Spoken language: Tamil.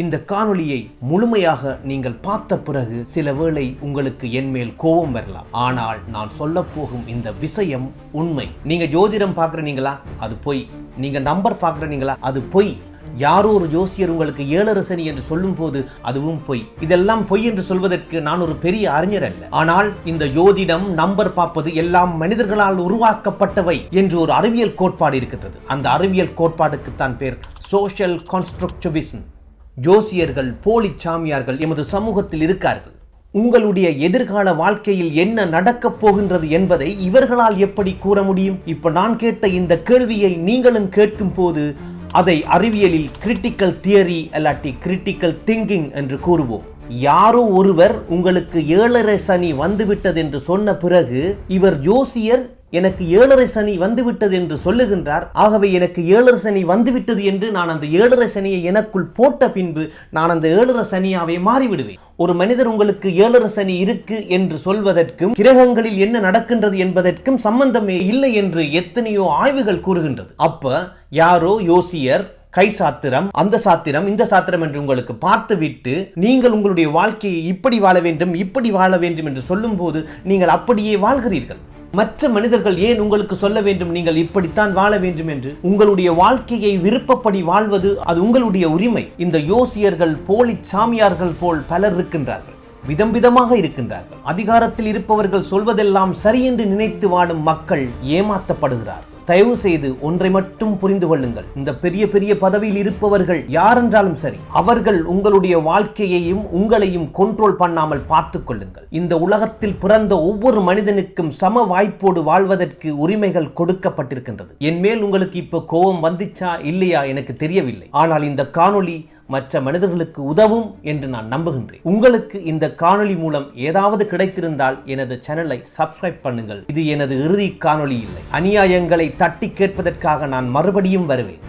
இந்த காணொளியை முழுமையாக நீங்கள் பார்த்த பிறகு சில வேளை உங்களுக்கு என் மேல் கோபம் வரலாம். ஆனால் நான் சொல்ல போகும் இந்த விஷயம் உண்மை. நீங்க ஜோதிடம் பாக்குறீங்களா அது பொய். நீங்க நம்பர் பாக்குறீங்களா அது பொய். யாரோ ஒரு ஜோசியர் உங்களுக்கு ஏழரசனி என்று சொல்லும் போது அதுவும் பொய். இதெல்லாம் பொய் என்று சொல்வதற்கு நான் ஒரு பெரிய அறிஞர் அல்ல. ஆனால் இந்த ஜோதிடம் நம்பர் பார்ப்பது எல்லாம் மனிதர்களால் உருவாக்கப்பட்டவை என்று ஒரு அறிவியல் கோட்பாடு இருக்கின்றது. அந்த அறிவியல் கோட்பாடுக்கு தான் பேர் சோஷியல் கான்ஸ்ட்ரக்டிவிசம் ஜோசியர்கள் போலி சாமியார்கள் எமது சமூகத்தில் இருக்கார்கள். உங்களுடைய எதிர்கால வாழ்க்கையில் என்ன நடக்கப் போகின்றது என்பதை இவர்களால் எப்படி கூற முடியும்? இப்ப நான் கேட்ட இந்த கேள்வியை நீங்களும் கேட்கும் போது அதை அறிவியலில் கிரிட்டிக்கல் தியரி அல்லாட்டி கிரிட்டிக்கல் திங்கிங் என்று கூறுவோம். யாரோ ஒருவர் உங்களுக்கு ஏழரை சனி வந்துவிட்டது என்று சொன்ன பிறகு இவர் ஜோசியர் எனக்கு ஏழரை சனி வந்துவிட்டது என்று சொல்லுகின்றார். ஆகவே எனக்கு ஏழரை சனி வந்துவிட்டது என்று நான் அந்த ஏழரை சனியை எனக்குள் போட்ட பின்பு நான் அந்த ஏழரை சனியாவே மாறிவிடுவேன். ஒரு மனிதர் உங்களுக்கு ஏழரை சனி இருக்கு என்று சொல்வதற்கும் கிரகங்களில் என்ன நடக்கின்றது என்பதற்கும் சம்பந்தமே இல்லை என்று எத்தனையோ ஆய்வுகள் கூறுகின்றது. அப்ப யாரோ யோசியர் கை சாத்திரம் அந்த சாத்திரம் இந்த சாத்திரம் என்று உங்களுக்கு பார்த்துவிட்டு நீங்கள் உங்களுடைய வாழ்க்கையை இப்படி வாழ வேண்டும் இப்படி வாழ வேண்டும் என்று சொல்லும்போது நீங்கள் அப்படியே வாழ்கிறீர்கள். மற்ற மனிதர்கள் ஏன் உங்களுக்கு சொல்ல வேண்டும்? நீங்கள் இப்படித்தான் வாழ வேண்டும் என்று. உங்களுடைய வாழ்க்கையை விருப்பப்படி வாழ்வது அது உங்களுடைய உரிமை. இந்த யோசியர்கள் போலி சாமியார்கள் போல் பலர் இருக்கின்றார்கள். விதம் விதமாக இருக்கின்றார்கள். அதிகாரத்தில் இருப்பவர்கள் சொல்வதெல்லாம் சரி என்று நினைத்து வாழும் மக்கள் ஏமாற்றப்படுகிறார்கள் தயவு செய்து ஒன்றை மட்டும் புரிந்து கொள்ளுங்கள். இந்த பெரிய பெரிய பதவியில் இருப்பவர்கள் யாரென்றாலும் சரி அவர்கள் உங்களுடைய வாழ்க்கையையும் உங்களையும் கண்ட்ரோல் பண்ணாமல் பார்த்துக் கொள்ளுங்கள். இந்த உலகத்தில் பிறந்த ஒவ்வொரு மனிதனுக்கும் சம வாய்ப்போடு வாழ்வதற்கு உரிமைகள் கொடுக்கப்பட்டிருக்கின்றது. என் மேல் உங்களுக்கு இப்போ கோபம் வந்துச்சா இல்லையா எனக்கு தெரியவில்லை. ஆனால் இந்த காணொளி மற்ற மனிதர்களுக்கு உதவும் என்று நான் நம்புகின்றேன். உங்களுக்கு இந்த காணொளி மூலம் ஏதாவது கிடைத்திருந்தால் எனது சேனலை சப்ஸ்கிரைப் பண்ணுங்கள். இது எனது இறுதி காணொளி இல்லை. அநியாயங்களை தட்டி கேட்பதற்காக நான் மறுபடியும் வருவேன்.